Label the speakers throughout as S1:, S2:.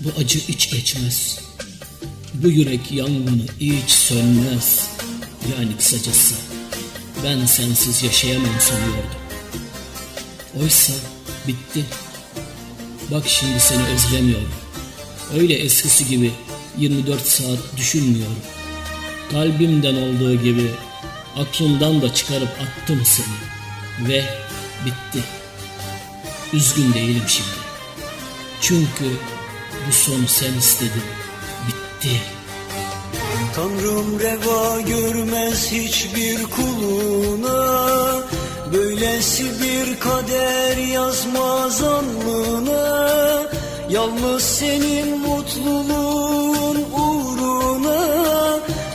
S1: Bu acı hiç geçmez. Bu yürek yangını hiç sönmez. Yani kısacası ben sensiz yaşayamam sanıyordum. Oysa bitti. Bak şimdi seni özlemiyorum. Öyle eskisi gibi 24 saat düşünmüyorum. Kalbimden olduğu gibi aklımdan da çıkarıp attım seni. Ve bitti. Üzgün değilim şimdi. Çünkü bu sonu sen istedin. Bitti.
S2: Tanrım reva görmez hiçbir kuluna Böylesi bir kader yazmaz alnına Yalnız senin mutluluğun uğruna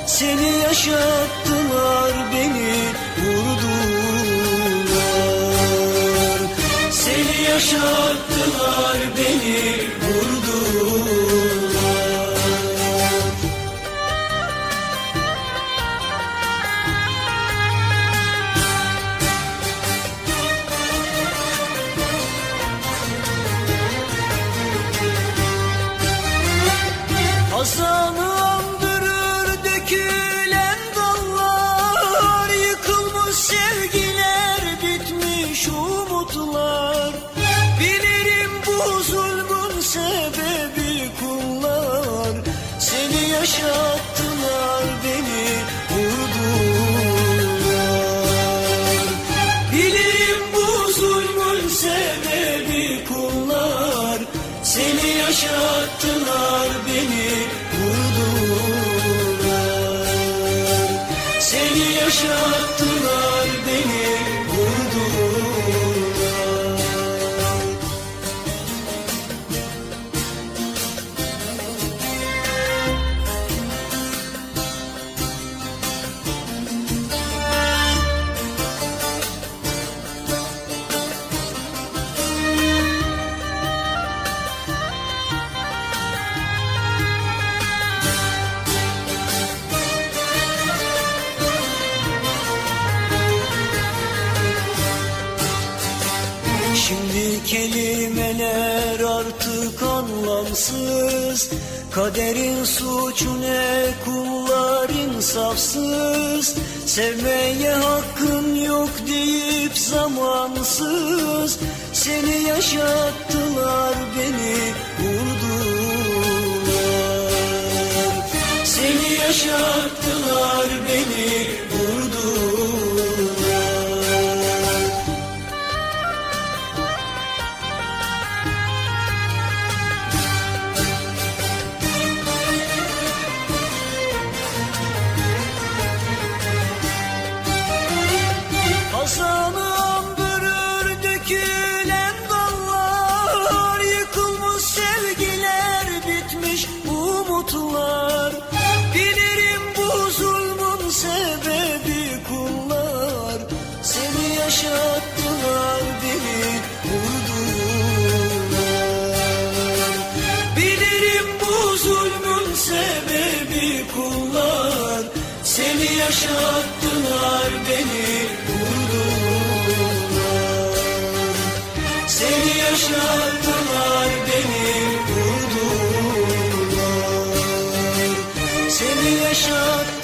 S2: Seni yaşattılar beni vurdular yaşattılar beni vurdular. Hasan'ı andırır dökülen dallar Yıkılmış sevgiler yaşattılar beni vurdular. Bilirim bu zulmün sebebi kullar. Seni yaşattılar beni vurdular. Seni yaşattılar Şimdi kelimeler artık anlamsız. Kaderin suçu ne kullar insafsız. Sevmeye hakkın yok deyip zamansız. Seni yaşattılar beni vurdular. Seni yaşattılar beni yaşattılar beni vurdular Seni yaşattılar beni vurdular Seni yaşattılar